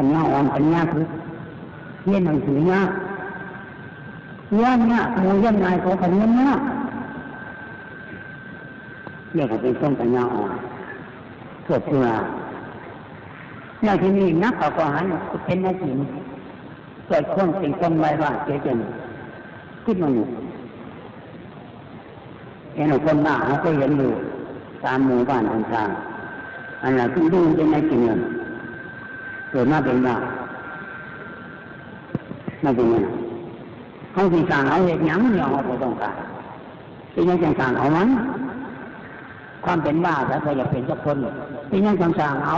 ปัญญาอ่อนปัญญาคือเรียนหนังสือยากเรียนเนี่ยหมูยังไงเขาปัญญาเนี่ยเรียกว่าเป็นต้นปัญญาอ่อนเกิดขึ้นมาแล้วที่นี่นักเอาก็หันเป็นนักจินเกิดคนเป็นคนไว้ว่าเจ๊จนขึ้นมาหนึ่งเห็นคนบ้าเขาก็เห็นอยู่ตามหมู่บ้านต่างๆอันนั้นคือดูเป็นนักจินเงิน เกิดมาเป็นบ้าไม่เป็นเงินเขาที่สั่งเอาเหตุยังยอมเขาต้องการเป็นยังจังสั่งเอามันความเป็นบ้าแต่ก็อยากเป็นสักคนเป็นยังจังสั่งเอา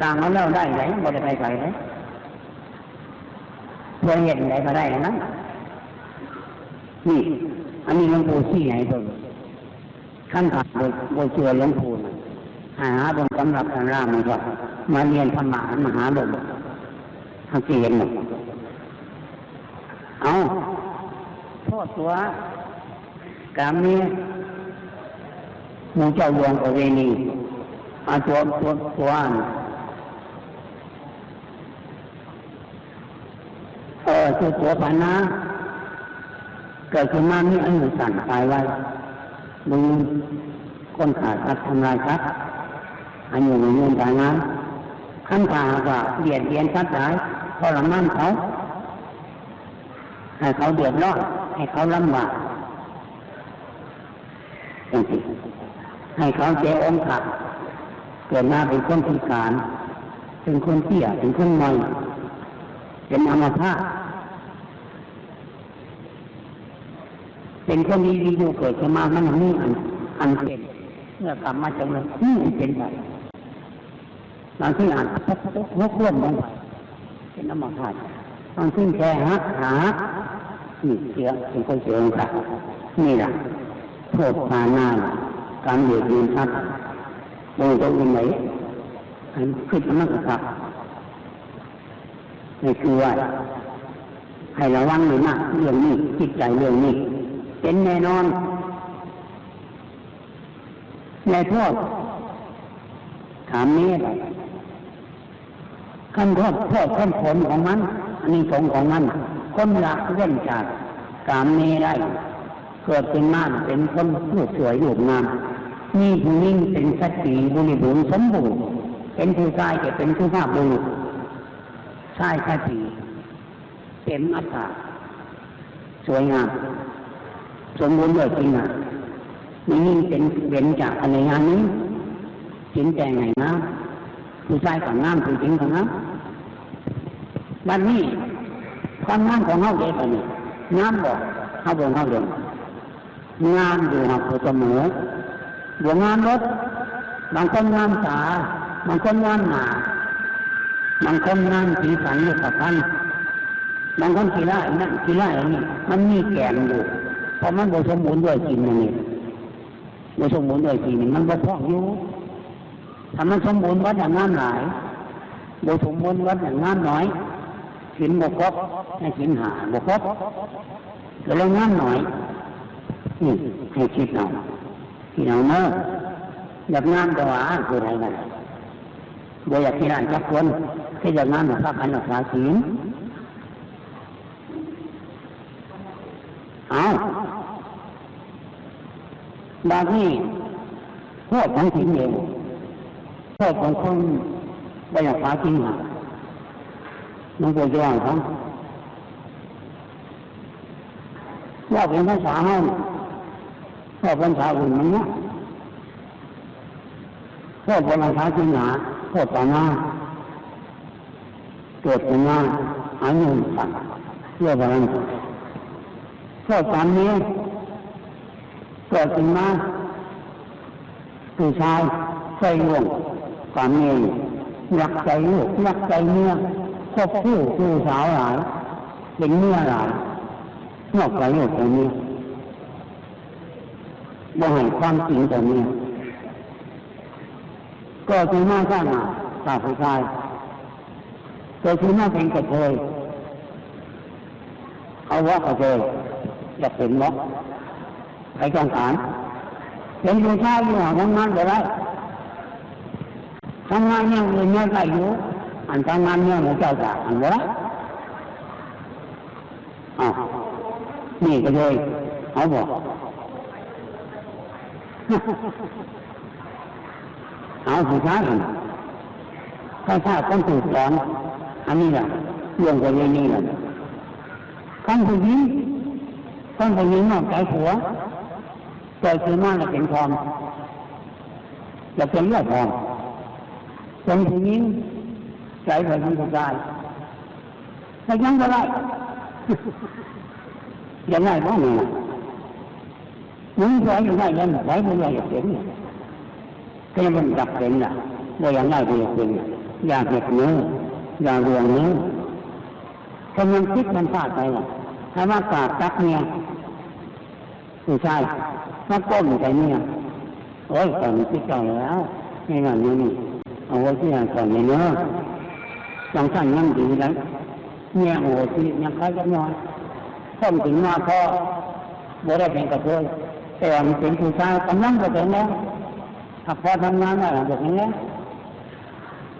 สั่งเอาแล้วได้ไหนบ่ได้ไปไกลเลยเพื่อเห็นไหนก็ได้นะนี่ อันนี้หลวงปู่ที่ไหนตัวขั้นขาดโดยโดยเชื่อหลวงปู่นหาบนสำหรับการร่างมันก็ มาเรียนธรรมะมหาบททำเกียนหมดเอาโทษตัวกรรมนี้มูเจ้าวงประเวณีอาตัวตัวตัวอ่านเออตัวตัวปานะเกิดขึ้นมาไมีอันหนึ่งสั่นตายไว้มึงคนขาดทัดทำลายทัดอันอยู่ในเงินตายนั้น ขั้นขาก็เบียดเบียนทัดหลายทรมานเขาให้เขาเดือดร้อนให้เขาลำบากจริงๆให้เขาเจ็บองค์ขัดเกิดมาเป็นคนพิการ เป็นคนเตี้ยเป็นคนมอยเป็นอมพาเป็นคนดีดีอยู่เกิดขึ้นมามันมีอันอันเป็นเมื่อกลับมาจากนั้นนี่เป็นไปบางที่อ่านพกพกร่วมลงไปเป็นอัมพาตบางที่แค่หักหานี่เสียเป็นคนเสียงค์ขัดนี่แหละโทษปานาการเหยียดยืนทัดโดยตัวอื่นไหนอันขึ้นมันก็ขับนี่คือว่าให้ระวังเลยนะเรื่องนี้จิตใจเรื่องนี้เป็นแน่นอนในโทษถามนี้อะไร ขั้นโทษโทษขั้นผลของมันอันนี้สงของมัน คนละเว้นจากกามเมได้ เกิดเป็นม่านเป็นคนผู้สวยอยู่งามมีผู้นิ่งเป็นสติบริบูรณ์สมบูรณ์เป็นผู้ชายจะเป็นผู้ภาพบุรุษชายสติเต็มอัตตาสวยงามสมบูรณ์ด้วยจริงอะมีนิ่งเป็นเว้นจากอะไรงานนี้จินแต่งไงนะผู้ชายกับงามผู้หญิงกับงาม บัดนี้ความงามของเขาเด็กอันนี้งามบอกเขาบอกเขาเดินงามอยู่หักเสมอหัวงามรถบางคนงามตาบางคนงามหนาบางคนงามสีสันเนี่ยสัพันบางคนกีฬานั่นกีฬาอย่างนี้มันมีแกนอยู่เพราะมันบสมบูรณ์ด้วยกินอย่างนี้บสมบูรณ์ด้วยกินมันบ่พอกอยู่ถ้ามันสมบูรณ์วัดอย่างงามหลายบสมบูรณ์วัดอย่างงามน้อย กินบกครบให้กินหาบกครบก็เลยงามหน่อยนี่ให้คิดเอาพี่น้องเนอะอยากงามก็ว่าคืออะไรกันบ่อยากที่ร้านจักคนแค่อยากงามหรือภาพอันหนักษาศีลเอาบางที่โทษของศีลเองโทษของคนบ่อยากษาจริงหรอ มันปวดย่างครับว่าเป็นภาษาห้องว่าภาษาอื่นมันเนี่ยโทษเป็นภาษาจีนหนาโทษต่อหน้าเกิดเป็นหน้าอายุสั่งเพื่ออะไรโทษตามนี้เกิดเป็นมาผู้ชายใส่ห่วงสามีอยากใจลูกอยากใจเมีย คบคู่คู่สาวหลายเป็นเมียหลายนอกใจลูกตัวนี้บ่ให้ความจริงตัวนี้ ก็คือมาสร้างมาตาผู้ชายก็คือมาเป็นกระเทยเอาว่ากระเทยจะเป็นล็อกใครต้องการเป็นผู้ชายอยู่ทำงานไปได้ทำงานยังเงินยังได้อยู่ อันทำงานเนี่ยหมูเจ้าจ่าอันวะอ้าวนี่ก็เลยเขาบอกเอาผู้ชายหันถ้าชาติต้องถูกสอนอันนี้แหละเรื่องกันอย่างนี้แหละขั้นผู้หญิงขั้นผู้หญิงนอกใจผัวเกิดขึ้นมาแล้วเป็นทองจะเป็นเลือดทองเป็นผู้หญิง ใจเผินผู้ชายแต่ยังก็ได้ยังไงบ้างเนี่ยมึงสอนยังไงยังไงไม่ได้ยากเป็นก็ยังมันจับเป็นน่ะว่ายังไงก็อยากเป็นอยากเห็ดเนื้ออยากรวงเนื้อถ้ามันคิดมันพลาดไปว่ะถ้ามากราบตักเนี่ยผู้ชายมาก้มใจเนี่ยโอ้ยแต่มันคิดใจแล้วนี่นั่นนี่เอาไว้ที่ไหนก่อนเนี่ยเนื้ อจังสั่นยังดีแล้วเนี่ยโอ้ที่ยังใครจะนอนต้มถึงมาพอบ่ได้เป็นกระเทยแต่มันเป็นผู้ชายกำลังจะเป็นแล้วถ้าพอทำงานอะไรแบบนี้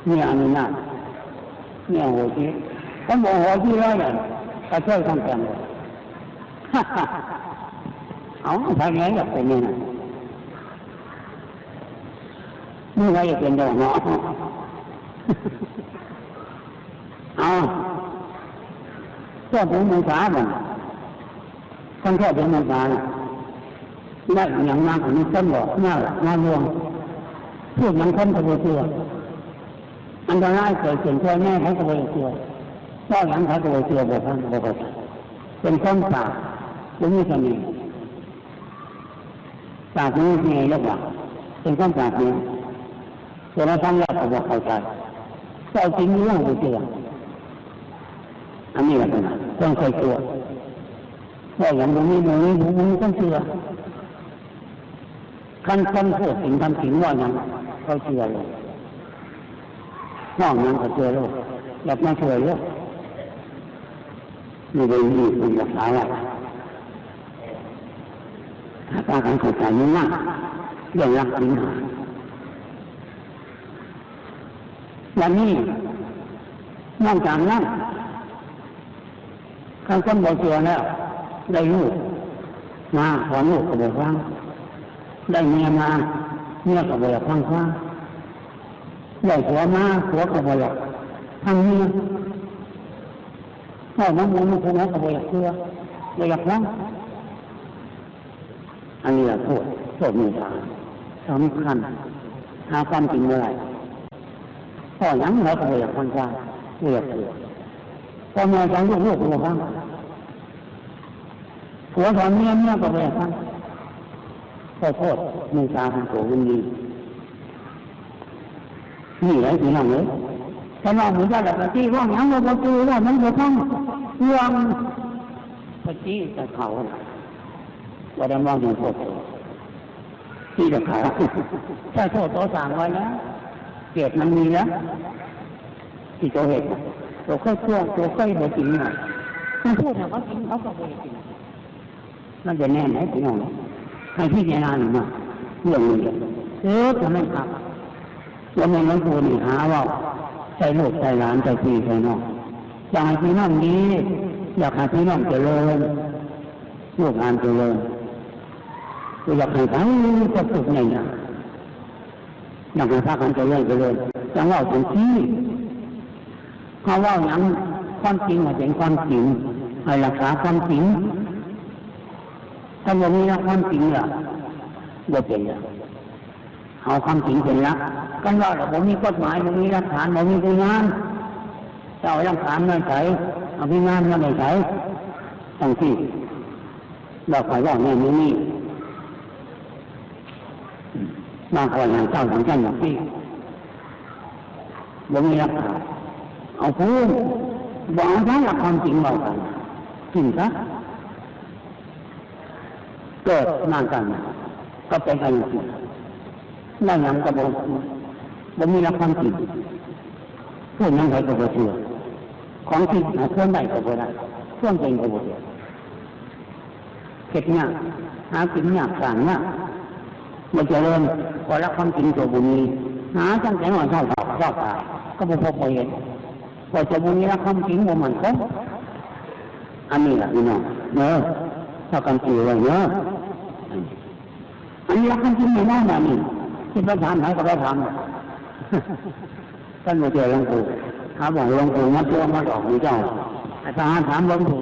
เนี่ยอันนี้นะเนี่ยโหที่ผมบอกโหที่ร้อยเนี่ยกระเทยทั้งแก่เลยเอาทำไงกับเป็นนี่นะนี่ไงจะเป็นดอกเนาะ เอาก็ถึงมือสาบ่คนแค่ถึงมือสาได้อย่างนั้นอันนี้ต้นบอกน่าน่าลวงพูดมันคนกระโดดเชื่ออันตรายเกิดขึ้นเพื่อแม่เขากระโดดเชื่อก็หลังเขากระโดดเชื่อบอกท่านบอกเป็นต้นสาหรือมีเสน่ห์ศาสตร์นี้มีเรียกว่าเป็นต้นศาสตร์นี้เวลาท่านเราก็บอกเขาใจก็จริงเรื่องไปเชื่อ อันนี้แหละเป็นต้องเคยตัวว่าอย่างตรงนี้ตรงนี้ตรงนี้ต้องเชื่อขั้นคนพูดถึงคำถึงว่าอย่างเขาเชื่อเลยนอกนั้นเขาเชื่อโลกแบบม่เชื่อโลกนี่เลยมีคุณรักษาไว้ถ้าตาการเข้าใจนี่มากเรื่องรักสิงหาวันนี้นอกจากนั้น ข้างคนบอกเชื่อแล้ว ได้ลูกมาขอลูกก็บอกฟังได้เมียมาเมียก็บอกฟังฟังได้ผัวมาผัวก็บอกทำเมียพ่อน้องมูลคนนั้นก็บอกเชื่อบอกฟังอันนี้แหละโทษโทษมีทางสำคัญหาความจริงเมื่อไรพ่อยังเราก็บอกฟังฟังเรียกเรียก พ่อแม่สอนลูกลูกก็บอกฟังผัวสอนเมียเมียก็แบบนั้นขอโทษมือตาทางโสมันดีนี่ไรพี่น้องเลยแต่น้องหมือนกันแบบที่ว่าอย่างเราประตูว่ามันจะต้องเรื่องปฏิจะเขาว่าได้มองเห็นโทษที่จะเขาถ้าโทษตัวสั่งไว้แล้วเกิดมันมีแล้วที่ตัวเหตุ ตัวค่อยตัวตัวค่อยหัวจริงหน่อยมันพูดเนี่ยเขาจริงเขาก็ไม่จริงนั่นจะแน่ไหนพี่น้องให้พี่เจารณาหน่อยมาเรื่องนี้เออทำไมครับว่าแม่น้องปูนี่หาว่าใส่ลูกใส่หลานใส่พี่ใส่น้องอยากให้พี่น้องดีอยากให้พี่น้องเจริญลูกงานเจริญอยากให้ทั้งจะฝึกไงเนี่ยอยากให้พากันเจริญเจริญจังว่าถึงที่ เขาว่าอย่างความจริงมาเป็นความจริงให้รักษาความจริงถ้าวันนี้นะความจริงล่ะบ่เป็นละเอาความจริงเป็นละกันว่าแต่ผมมีกฎหมายผมมีหลักฐานผมมีพยานจะเอาหลักฐานมาใส่เอาพยานมาใส่ทั้งที่บอกไปว่าเนี่ยนี่นี่บางคนอย่างเจ้าของเจ้าอย่างที่ผมมีหลักฐาน เอาพูดบอกทั้งหลักความจริงบอกกันจริงครับเกิดนากัน ก็เป็นอายุนั่นยังกระบอกบ่มีรับความจริงพูดยังไงก็บ่เชื่อของจริงหาเครื่องใดก็บ่ได้เครื่องจริงก็บ่เชื่อเก็บเนี่ยหากินเนี่ยสั่งเนี่ยมันจะเริ่มพอรับความจริงตัวบุญนี้หาจังแต่หน่อยเท่าเท่าเท่าตายก็บ่พบบ่เห็น พอจะบุญนี้ความจริงว่ามันคงอันนี้แหละพี่น้องเนอะถ้ากันตีไว้เนอะอันนี้รักกันจริงไม่ได้แบบนี้ที่พระถามไหนก็ไปถามท่านมาเจอหลวงปู่ถามบอกหลวงปู่มาตัวมาดอกนี่เจ้าอาจารย์ถามหลวงปู่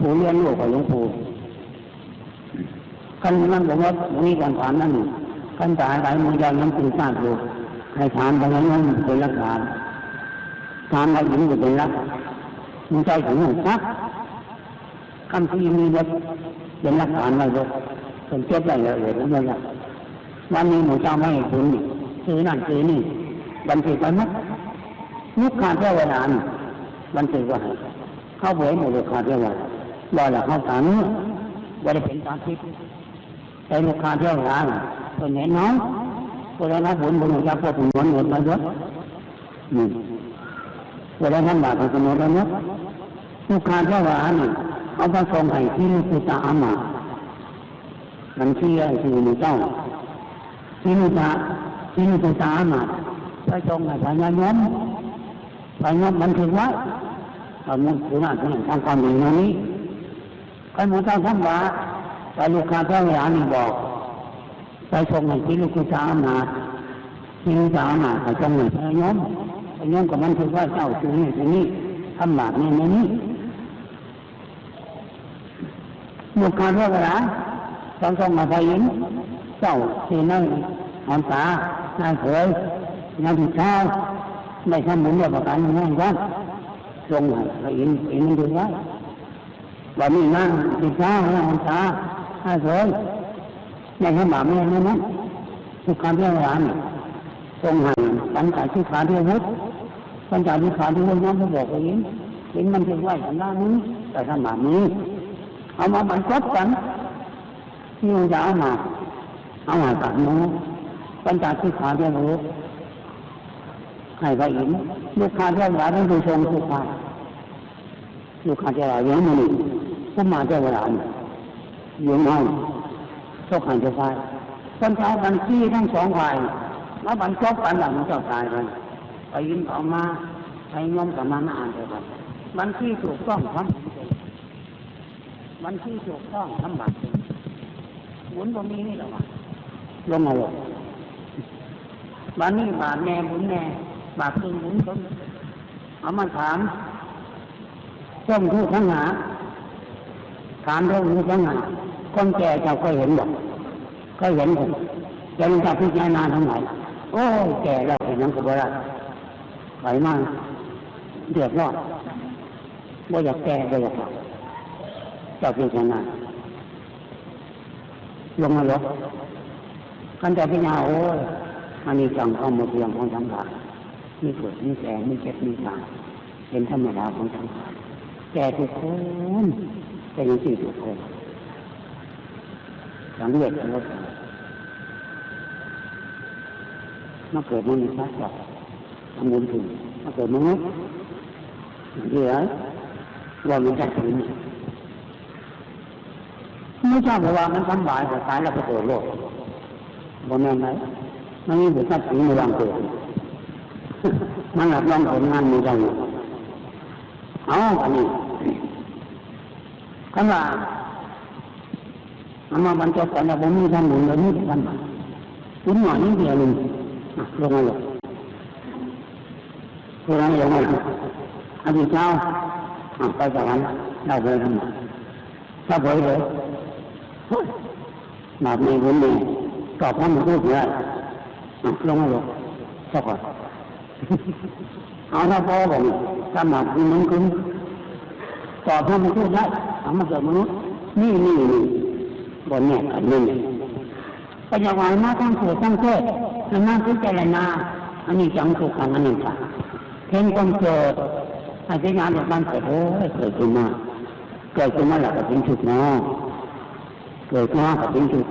ปู่เรียนลูกกับหลวงปู่กันนั่นบอกว่ามีการถามนั่นกันจ่ายหลายมือยันน้ำตื่นชาติอยู่ให้ถามไปนั้นนั่นเป็นรักฐาน ถามอะไรหญิงจะเป็นรักมึงใจถึงหนึ่งซักคำที่มีรถเป็นรักฐานไว้รถเป็นเจ็บได้เลยเลยแล้วเนี่ยวันนี้หนูเจ้าไม่ให้คุณซื้อนั่นซื้อนี่บันทึกไปมั้ยลูกค้าเท่าเวลานบันทึกไว้ให้เข้าเผยหมดลูกค้าเท่าเวลาว่าละเข้าตาเนื้อว่าได้เป็นตาทิพย์แต่ลูกค้าเท่าเวลาน่ะเป็นเห็นน้องเวลาน้าผลบุญจะพวกผมวนหมดมาเยอะอืม เวลาท่านบาทเป็นสมุนแล้วเนาะลูกค้าเท่าวานี่เอาไปส่งให้ที่ลูกตาอามาบัญชีอที่มีเจ้าที่ลูกตาที่ลูกตาอามาไปส่งให้พญายมพญายมบันทึกไว้เอามุนถึงอ่านถึงทางความดีนั้นนี้ใครมูเจ้าท่านว่าไปลูกค้าเท่าวานี่บอกไปส่งให้ที่ลูกตาอามาที่ลูกตาอามาไปส่งให้พญายม โยมกับมันเพิ่งว่าเศร้าจูนี่ทีนี้ทำหมากนี่ในนี้หมดการว่ากระดาสองสองมาพายินเศร้าที่นั่งอ่อนตานางเขยนางผิดเช้าได้ทำบุญด้วยปรการง่ายกันทรงพรยอินทร์อินทร์ดูไว้ว่ามีนั่งผิดเชานางอ่นตานางเขยได้ทำบาปนี่ได้นั้นทุกการเรื่องร้านรงหันสังขารที่ขาที่วุฒิ ปัญญาธิขาที่เรื่องนั้นเขาบอกว่าเองเองมันจะไหวกันไดนี้แต่ขนาดนี้ เอามาบันคบกันที่มันจะเอามาเอามาตัดนู้ปัญจที่ขาเรียนรู้ให้ไปอินลูกค้าเจ้าหลาต้องดูชงลูกค้าลูกค้าเจ้าหลาเยอะมันผู้มาเจ้าหลานเยอะมากชกหันเจ้าชายคนเช้าบันที่ทั้งสองฝ่ายมาบันคบกันหลังเจ้าตายไป ไปยินออกมาใช้งอมกับมันอ่านเดียวกันบัญชีถูกต้องครับมันที่ถูกต้องทำบาปหมุนบ่มีนี่หรอวะลงมาลงบานนี้บาปแน่บุญแน่บาปตึงบุญต้นเอามาถามช่องทุกทั้งหาถามเรื่องทุกทั้งหาคนแก่จ้าเคยเห็นบ่เคยเห็นผมจะลงจากพิจารณาทั้งไหนโอ้แก่แล้วเห็นยังกบรา ไหลมากเดือดร้อนบ่อยากแก่บ่อยากเจ้าพิจารณาลงมาลบกันจะพิจารณาโอ้ยอันนี้จังเข้ามาเพียงของสังขารมีเกิดมีแก่มีเจ็บมีตายเป็นธรรมดาของสังขารแก่ทุกคนแต่ยังสี่ทุกคนสังเวชลดมาเกิดมันมีพระจักทำบุญถึงมาเกิดมนุษย์เดี๋ยวว่ามันจะถึงไม่ใชอบเพราะว่ามันทำบายแต่ตายแล้วก็เกิดโลกบนนั้นไหนมันมีบุตรสีในวันเกิดมันหลับลองผลงานมีใจอยู่เอาอันนี้คำว่าเอามาบรรจบกันแล้วผมมีทำบุญเลยนี่กันคุณหน่อยนี่เดียวหนึ่งลงมาเลย คืออะไรลงมาอดีตเจ้าไปสวรรค์ได้เลยทำไมถ้าเผยเลยบาปในผลดีตอบท่านพูดได้ลงมาลงสักก่อนเอาถ้าพ่อผมถ้าบาปมันคุ้มตอบท่านพูดได้เอามาเกิดมนุษย์นี่นี่นี่บนเนี่ยอันนี้ปัญญาวายมาทั้งสูตรทั้งเทศทั้งนั่งพิจารณาอันนี้จังสุขังอันนี้ค่ะ เห็นคนเกิดอาจจะงานแบบบ้านเกิดโอ้ยเกิดขึ้นมาเกิดขึ้นมาแล้วก็เป็นชุดเนาะเกิดขึ้นมาก็เป็นทุกข์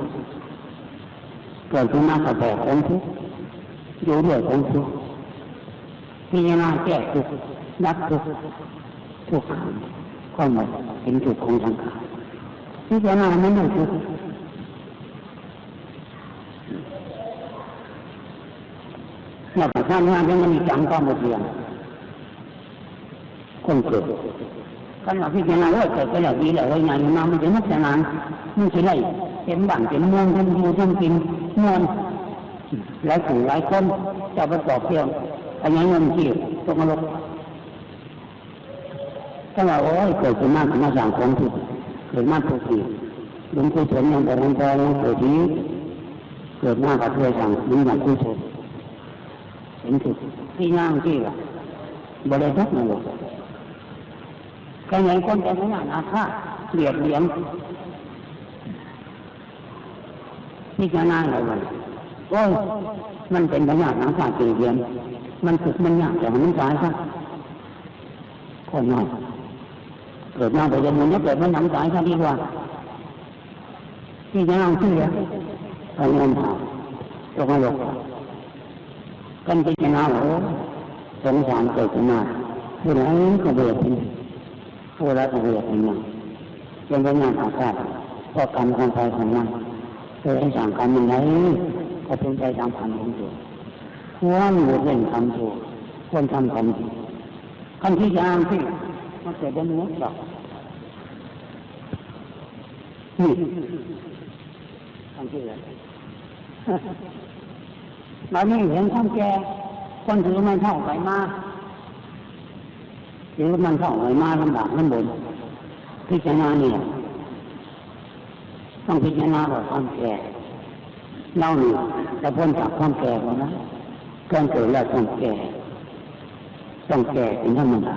เกิดขึ้นมาก็แบกของทุกอยู่ด้วยของทุกพิจารณาแก้ทุกข์ดับทุกทุกข์ก็หมดเป็นทุกของสังขารพิจารณาไม่ได้ทุกเราไปสร้างงานยังมันมีจังก็หมดเรียง คนเกิดกันว่าพิจารณาว่าเกิดไปแล้วดีแล้วไว้งานมามันจะนักษณะมันจะได้เต็มบ้านเต็มมืองทั้งอยู่ทั้งกินนอนหลายผู้หลายคนจะไปปอบเที่ยวอันนี้เงินที่ตกนรกก็ว่าโอ้ยเกิดขึ้นมาขึ้นมาสั่งของถูกเกิดมาถูกผิดลุงคุยผลยังบอกยังพอยังเกิดนี้เกิดมากับเพื่อสั่งลุงอย่างคุยผลเห็นถูกที่ย่างที่ละบริสุทธิ์นรกแค่ ไหนคนแต่ไม่นานอาฆาตเกลียดเลี่ยมพิจารณาอะไรมันโอ้ยมันเป็นปัญญาทางศาตเกลียดเลี่ยมมันฝึกมันยากแต่มันตายซะคนน้อยเกิดมาแต่ยังมันจะเกิดมันหนังตายซะดีกว่าที่จะนั่งที่อะเอาเงินหาตกนรกกันพิจารณาโอ้สงสารเกิดขึ้นมาผู้ใดก็เบื่อเป็น ผู้ใดก็เบื่อเป็นมันเป็นปัญญาทางศาสตร์เพราะกรรมของใครของมันเคยให้สั่งกรรมยังไงก็เป็นไปตามกรรมของตัวควรหมดเล่นทำถูกควรทำกรรมดีคำที่ยามที่มันเกิดเป็นเนื้อดอกนี่คำที่อะไรเรานี่เห็นคนแก่คนถือไมันเท่าไหร่มา ถือมันเท่าไหร่มาลำบากลำบนพิจารณาเนี่ยต้องพิจารณาแบบความแก่เล่าหนึ่งจะพ้นจากความแก่แล้วนะเกินเกิดแล้วต้องแก่ต้องแก่เป็นธรรมดา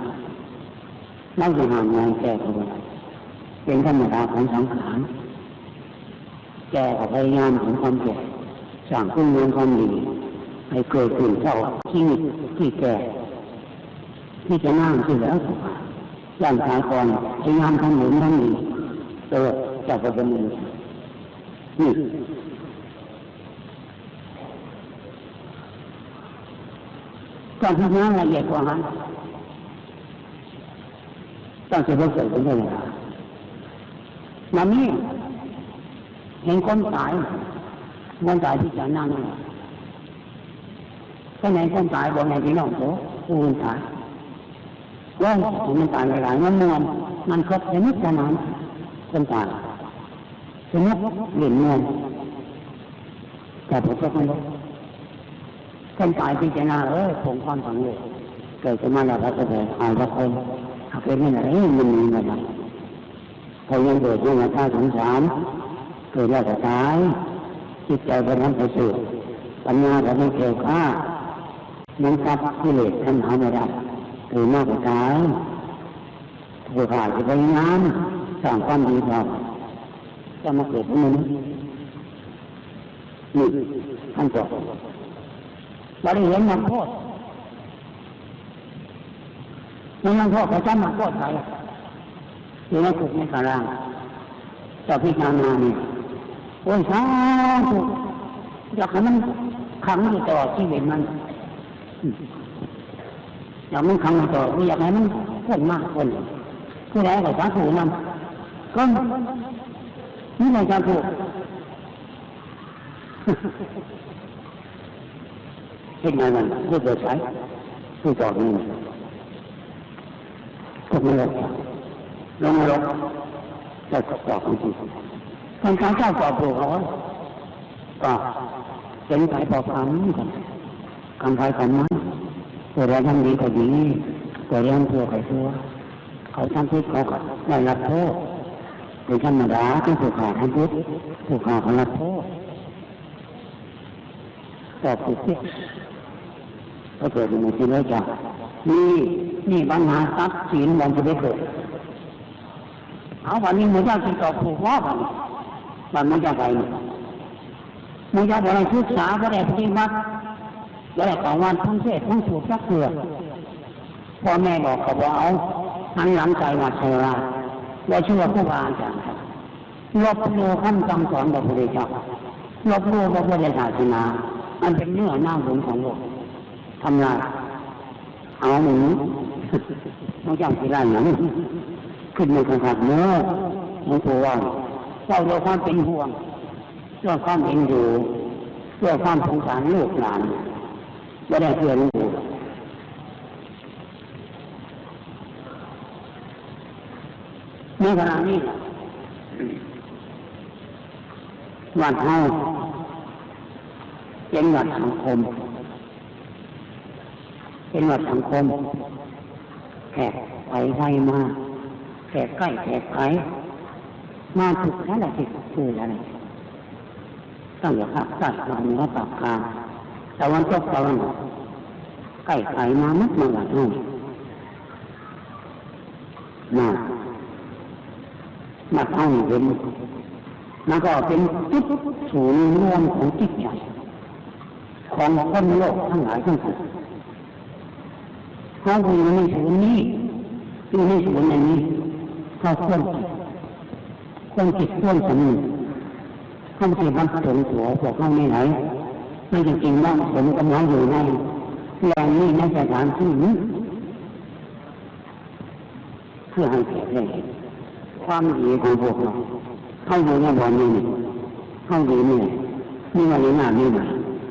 เล่าจะห่างงานแก่ก็ได้เป็นธรรมดาของสังขารแก่กับพยายามของความแก่สร้างคุณงามความดีให้เกิดขึ้นเท่าที่ที่แก่ ที่จะนั่งที่แล้วย่างขายก่อนพยายามทำหนุนทำดีเออจะไประเป็นนี่การพิจารณาละเอียดกว่านั้นต้องจะเกิดขึ้นได้ยังไงนั่นนี่เห็นคนตายคนตายที่จะนั่งก็ไหนคนตายบอกไหนพี่น้องโตผู้คนตาย ว่ามันต่ายหลายๆมันมวนมันครบชนิดขนาดคนต่ายสมมติเหรียญเงินแต่ผมก็ไม่รู้คนตายพิจารณาเออผงความสำเร็จเกิดขึ้นมาแล้วก็จะเป็นอายพระคนหากเป็นไม่ไหนมันมีอะไรพอยังเกิดยังมาท่าสงสารเกิดแล้วก็ตายจิตใจไปนั้นไปสู่ปัญญาก็ไม่เกี่ยวข้ามันกับกิเลสทันหาไม่ได้ เกิดมากกว่าตายผู้ขาดจะไปงานสร้างความดีพอจะมาเกิดเป็นมนุษย์นี่ท่านจบเราได้เห็นมันโทษมันมันโทษเขาจำมันโทษใครอยู่ในคุกในตารางเจ้าพิจารณาเนี่ยโอ้ยสาธุอยากให้มันขังอยู่ตลอดชีวิตมัน อยากมันขังอยู่ตลอดอยากให้มันพ้นมากพ้นผู้ใดก็สาธุนำก็นี่ไม่สาธุเป็นไงมันพูดโดยใช้พูดต่อนี้ตกนรกลงนรกแต่ก็ตอบจริงคนข้างเจ้าตอบถูกเขาก็เป็นสายปอบคำกันคำพายคำนั้น ตัวเราทำดีก็ดีตัวเราทำชั่วก็ชั่วเขาทำผิดเขาก็ได้รับโทษเป็นธรรมดาที่ถูกขาทำผิดถูกขาเขารับโทษตอบถูกผิดก็เกิดในที่นี้จ้ะนี่นี่ปัญหาทรัพย์สินมันจะได้เกิดเอาวันนี้มูเจ้าจะตอบถูกว่าวันวันมูเจ้าไปมูเจ้าบอกให้ศึกษาบ่ได้ปฏิบัติ บ่ได้ต่อวันทั้งเทศทั้งสูตรสักเกลือพ่อแม่บอกเขาบอกเอาหันหลังใจมาเชราว่าเชื่อผู้บาอาจารย์ลบโลคำคำสอนของพระพุทธเจ้าลบโลพระพุทธศาสนามันเป็นเนื้อหน้าบุญของโลกทำลายเอาหนูน้องจำที่ร้านหนังขึ้นในกองขับเนื้อหลวงปู่ว่าเจ้าโดยความเป็นห่วงเรื่องความเป็นอยู่เรื่องความสงสารลูกหลาน ไม่ได้เพื่อหลวงปู่ขณะนี้วัดเฮาเป็นวัดสังคม เป็นวัดสังคมแขกไปไปมาแขกใกล้แขกไกลมาถูกแล้วแหละที่คืออะไรตั้งแต่ภาคใต้ภาคเหนือภาคกลาง ตะวันตกตะวันออกใกล้ไกลมามัดมาวัดเฮามามาเท่านี้เป็นมันก็เป็นจุดศูนย์รวมของจิตใจของคนโลกทั้งหลายทั้งปวงเขาอยู่ในศูนย์นี้อยู่ในศูนย์อันนี้เขาควรควรจิตควรสำนึกเขาไม่ใช่บังสนหัวพวกเขาไม่ไหน ไม่จริงๆว่าผมกำลังอยู่ในแรงนี้ในสถานที่นี้เพื่อให้แก่ได้เห็นความดีของพวกเราเข้าอยู่ในบ่อนี้เข้าดีเนี่ยนี่วันนี้งานนี่ไหน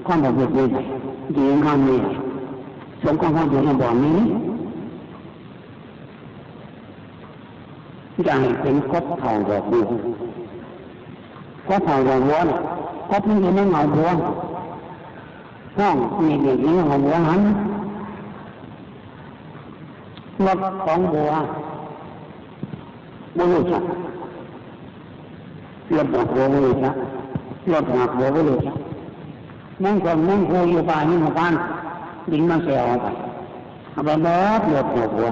ความประพฤตินี่ดีงามนี่สมความเข้าอยู่ในบ่อนนี้จะให้เป็นกบเท่าดอกบัวกบเท่าดอกบัวเนี่ยกบมันอยู่ในเงาบัว ห้องมีเด็กนี้เงาบัวหันรถของบัวไม่รู้จักรถหนักบัวไม่รู้จักรถหนักบัวไม่รู้จักนั่งคนนั่งคุยอยู่ป่านี่มาบ้านดิงมาเสียเอาไปเอาไปรถรถหักบัว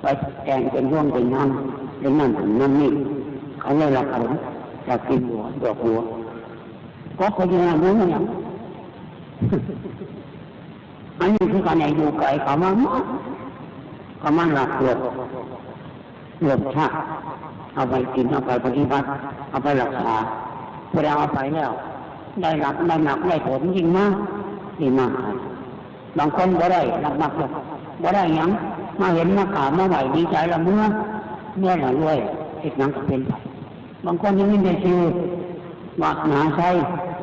ไปแต่งเป็นร่วงเป็นน้ำเป็นนั่นเป็นนั่นนี่เขาเลยรักเขาอยากกินบัวดอกบัวก็เขาจะมารู้อย่าง อันนี้คือการอยู่ไกลเขามากเขามาหลักหลบหลบชาเอาไปกินเอาไปปฏิบัติเอาไปรักษาเวลาเอาไปแล้ว ได้รับได้หนักได้ผลจริงมากดีมากบางคนบ่ได้รับมากหรอกบ่ได้ยังมาเห็นมาขาวมาไหวดีใจละเมื่อเมื่อหน่ะรวยอีกหนังก็เป็นไปบางคนยังไม่ได้ชื่อวัดหนาใช้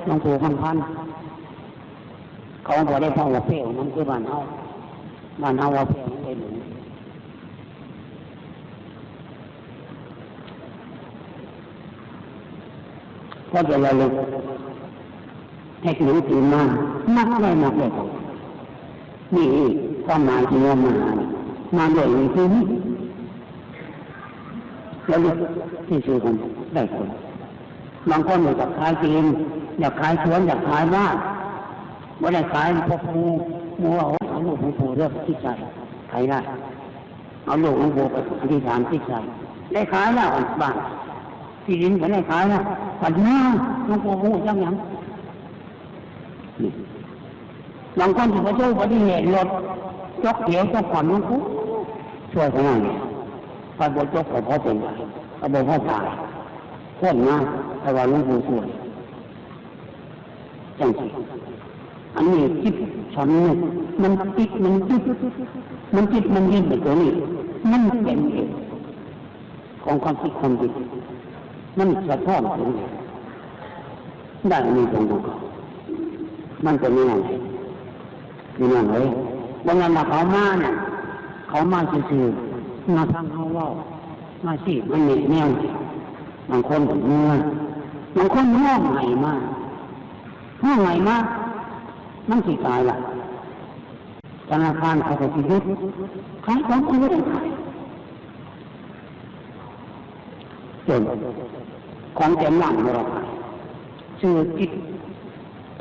หลวงปู่คำพันธ์ เขาบอกได้พ่อว่าเปรี้ยวนั่นคือบ้านเฮาบ้านเฮาว่าเปรี้ยวนั่นเป็นหนูก็จะระลึกให้ถึงถึงมานักได้นักเลยนี่ความหมายที่ว่ามามาด้วยในที่นี้ระลึกที่สุดคนได้คนบางคนอยากขายจีนอยากขายสวนอยากขายบ้าน ไม่ได้ขายพวกมูมูเอาเอาลูกของปู่เรื่องที่ใจขายได้เอาลูกของปู่ไปอธิษฐานที่ใจได้ขายแล้วบ้านที่ดินก็ได้ขายแล้วปัญญาหลวงปู่หูจังยังบางคนที่ประสบอุบัติเหตุรถจกเขียวจกขวัญหลวงปู่ช่วยเขาหน่อยไปบนจกกับพ่อเป็นกระบอกพ่อตายพ้นนะแต่ว่าหลวงปู่ช่วยจังสิ อันนี้จิตสำนึกมันติดมันจิตมันจิตมันยิ่งไปตัวนี้มันเป็นเองของความคิดความจิตมันสะท้อนถึงได้มีตรงนั้นมันเป็นยังไงมีนั่นเลยบางงานมาเขามาเนี่ยเขามาซื่อๆมาฟังเขาเล่ามาสิมันเหน็ดแนวบางคนเมื่อบางคนง่วงใหม่มากง่วงใหม่มาก มันสิตายล่ะธนาคารเขาก็จะยึดขายของเขาไม่ได้ขายจนของเต็มหลังไม่ราชื่อจิต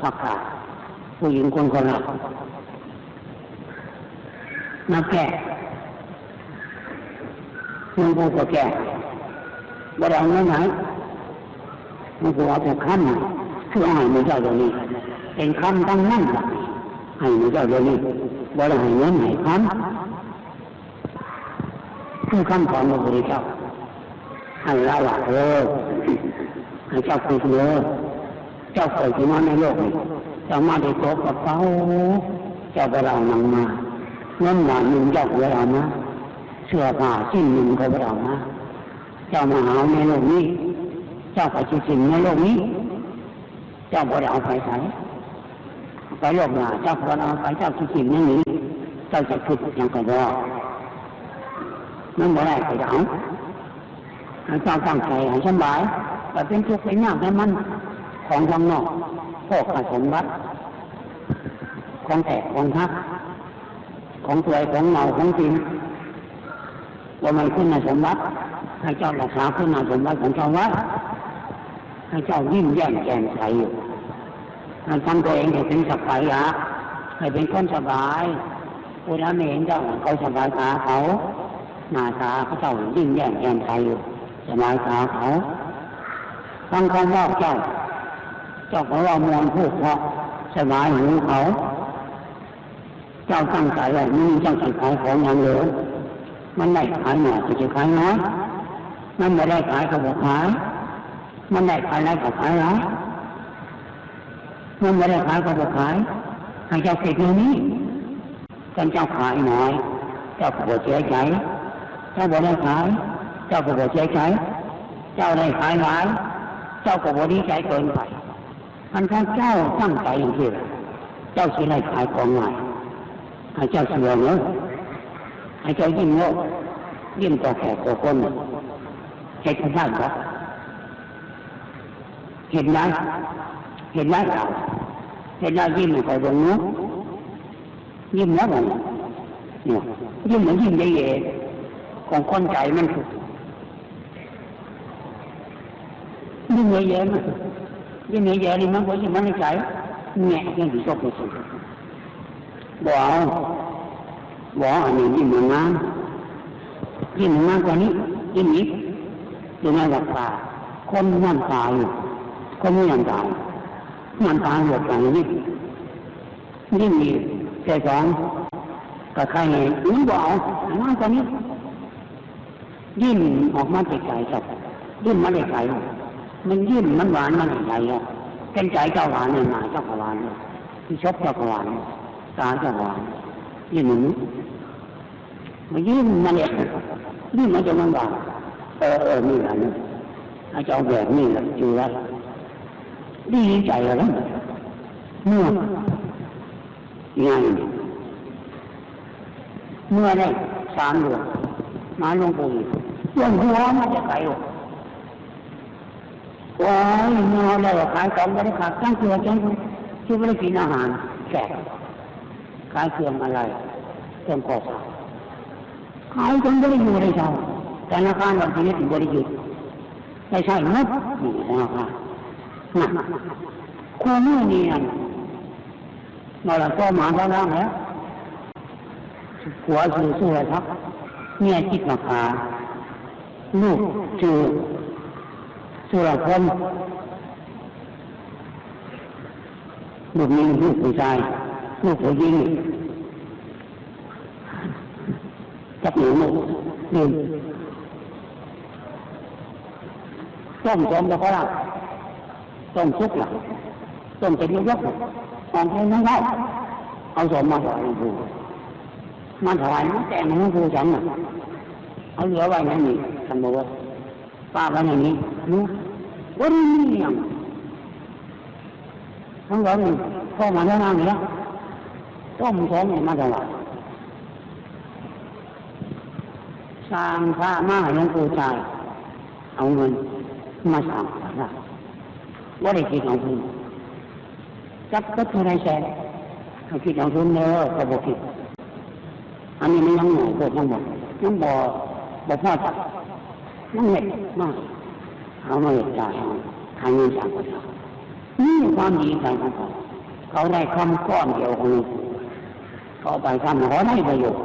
ผักกาผู้หญิงคนคนละมาแก่มึงกูก็แก่บ่ได้เอาเงินไหนมึงกูเอาแต่ขั้นคือเอาให้มึงเจ้าเดี๋ยวนี้ เป็นคำตั้งนั่นละให้มึงเจ้าเดี๋ยวนี้บ่ได้ให้เงินให้คำคือคำของพระพุทธเจ้าให้ละหลักเออให้เจ้าคุยเยอเจ้าเคยที่มาในโลกนี้เจ้ามาได้โตกับเขาเจ้าไปเรานังมาเงินหวานหนึ่งเจ้าไปเรามาเสื้อผ้าชิ้นหนึ่งเขาไปเรามาเจ้ามาหาในโลกนี้ เจ้าไปชิ้นในโลกนี้ เจ้าไปเอาไปใส่ไปโลกหนาเจ้าพอเอาไปเจ้าชิ้นอย่งนี้เจ้าจะคิดอย่างกระดอนั่นบ่ได้ไปเอาให้เจ้าตั้งใจให้สบายแต่เป็นทุกข์เป็นยากให้มันของทางนอกพวกขสมบัติของแตกของทักของตัวของเงาของจริงว่ามันขึ้นในสมบัติให้เจ้ารักษาขึ้นในสมบัติของชาววัดให้เจ้ายิ้มแย้มแจ่มใสอยู่ ให้ทำตัวเองให้เป็นสบายะให้เป็นคนสบายเวลาไม่เห็นเจ้าเขาสบายตาเขาหน้าตาเขาเจ้ายิ้มแย้มแจ่มใสอยู่สบายตาเขาฟังคำว่าเจ้า เจ้าของเรามวลพูดเพราะสบายหูเขาเจ้าตั้งใจไว้ไม่มีเจ้าจะขายของอย่างเหลือมันได้ขายหน่อยก็จะขายน้อยมันไม่ได้ขายก็บอกขายมันได้ขายอะไรก็ขายแล้ว มันไม่ได้ขายก็บอกขาย ให้เจ้าเก็บเงินนี้กันเจ้าขายหน่อย เจ้าก็บอกเสียใจเจ้าบอกได้ขาย เจ้าก็บอกเสียใจ เจ้าได้ขายหลาย เจ้าก็บอกดีใจเกินไปมันถ้าเจ้าตั้งใจอย่างที่เจ้าสิได้ขายของใหม่ให้เจ้าเชื่อเนอะให้เจ้ายิ้มโลกยิ้มต่อแขกต่อคนเห็นได้หรอเห็นได้ เห็นได้เราเห็นได้ยิ้มไปตรงนู้นยิ้มแล้วมันเนี่ยิ้มเหมือนยิ้มเย่ๆของคนใจมันยิ้มเย่ๆมันยิ้มเย่ๆนี่มันก็ยิ้มมันในใจแง่ยังดีก็เป็นสุด bỏ bỏ ở những gì mà ngang gì mà ngang qua ní gì ní từ nay gặp bà con ngoan tài con ngoan tài ngoan tài một lần ní ní gì cái con cả khai này ứng bỏ ngang qua ní ยิ้มออกมาจากใจครับยิ้มมาได้ใจมันยิ้มมันหวานมันได้ใจอะเป็นใจเจ้าหวานเนี่ยหนาเจ้าหวานที่ชอบเจ้าหวานเนี่ยตาหวานยิ้มหนูมายิ้มมาเนี่ยยิ้มมาจะมันหวานเออเออนี่แหละนี่อาจารย์แบบนี้แหละอยู่แล้ว ดีใจแล้วเมื่อไงเมื่อได้สามเดือนมาลงปู่ส่วนหัวมาจะไกลวะว้ายเมื่อได้ขายของไม่ได้ขาดตั้งตัวจังที่ไม่ได้กินอาหารแก่ขายเครื่องอะไรเครื่องก่อสร้างขายจนไม่ได้อยู่ได้เช่าธนาคารวันที่นี้ถึงไม่ได้หยุดไม่ใช่งบนี่นะครับ นะคู่มือนี่นั่นมาแล้วก็มาแล้วนะหัวสื่อสู้อะไรครับเนี่ยจิตมาคาลูกชื่อสุรพลลูกนี้ลูกผู้ชาย ลูกผู้หญิงจับหนูหนูนี่ต้มต้มแล้วก็ละ ต้มซุกละต้มเป็นนยกๆของใช้น้อยๆเอาสมมาถวายหลวงปู่มาถวายน้ำแกงหลวงปู่ฉันน่ะเอาเหลือไว้ในนี้ท่านบอกว่าป้าไว้ในนี้รู้วันนี้ยังทั้งวันพ่อมาแนะนำแล้วต้มของเนี่ยมาถวายสร้างพระมาหลวงปู่ชายเอาเงินมาสร้างพระ ว่าได้คิดของคุณจับก็เท่าไรแสนเขาคิดของคุณเนอะก็บอกคิดอันนี้มันยังหน่อยเกิดยังบอกยังบอกบอกพ่อจับยังเหน็ดมากเอาไมาเหตุจ่ายทางเงินจากนี่ความดีใจของเขาเขาได้คำก้อนเดียวของเขาไปทำเขาได้ประโยชน์